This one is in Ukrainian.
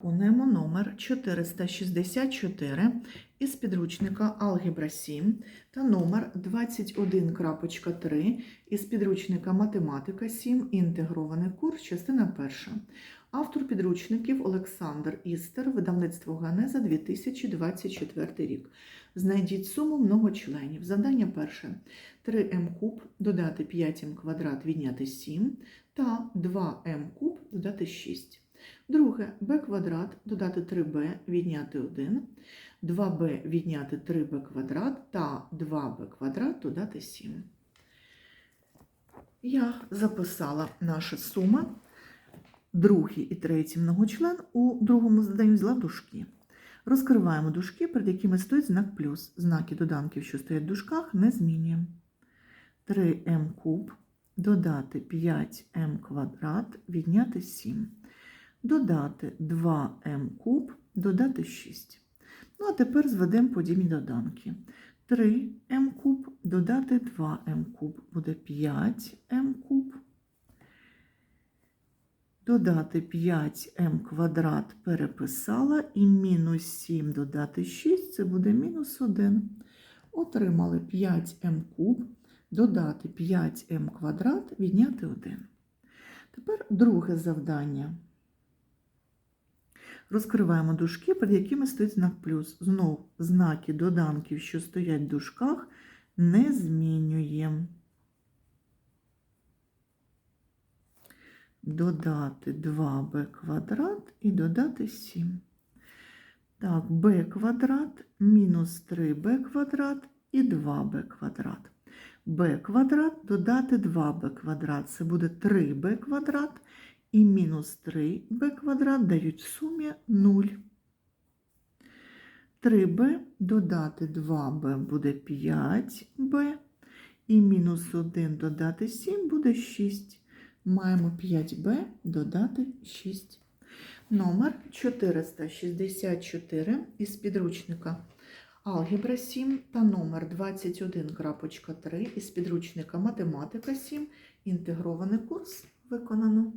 Виконуємо номер 464 із підручника Алгебра 7 та номер 21.3 із підручника Математика 7. Інтегрований курс, частина 1. Автор підручників Олександр Істер, видавництво Ганеза 2024 рік. Знайдіть суму многочленів. Завдання перше. 3м куб додати 5м квадрат відняти 7 та 2м куб додати 6. Друге b квадрат додати 3b відняти 1, 2b відняти 3b квадрат та 2b квадрат додати 7. Я записала наша сума. Другий і третій многочлен у другому заданні взяла дужки. Розкриваємо дужки, перед якими стоїть знак плюс. Знаки доданків, що стоять в дужках, не змінюємо. 3m куб додати 5m квадрат відняти 7 додати 2m куб, додати 6. Ну, а тепер зведемо подібні доданки. 3m куб додати 2m куб буде 5m куб. Додати 5m квадрат переписала і мінус 7 додати 6 це буде мінус 1. Отримали 5m куб, додати 5m квадрат, відняти 1. Тепер друге завдання. Розкриваємо дужки, перед якими стоїть знак плюс. Знов знаки доданків, що стоять в дужках, не змінюємо. Додати 2b квадрат і додати 7. Так, b квадрат мінус 3b квадрат і 2b квадрат. b квадрат додати 2b квадрат. Це буде 3b квадрат і мінус 3b квадрат дають в сумі 0. 3b додати 2b буде 5b, і мінус 1 додати 7 буде 6. Маємо 5b додати 6. Номер 464 із підручника Алгебра 7 та номер 21.3 із підручника Математика 7. Інтегрований курс виконано.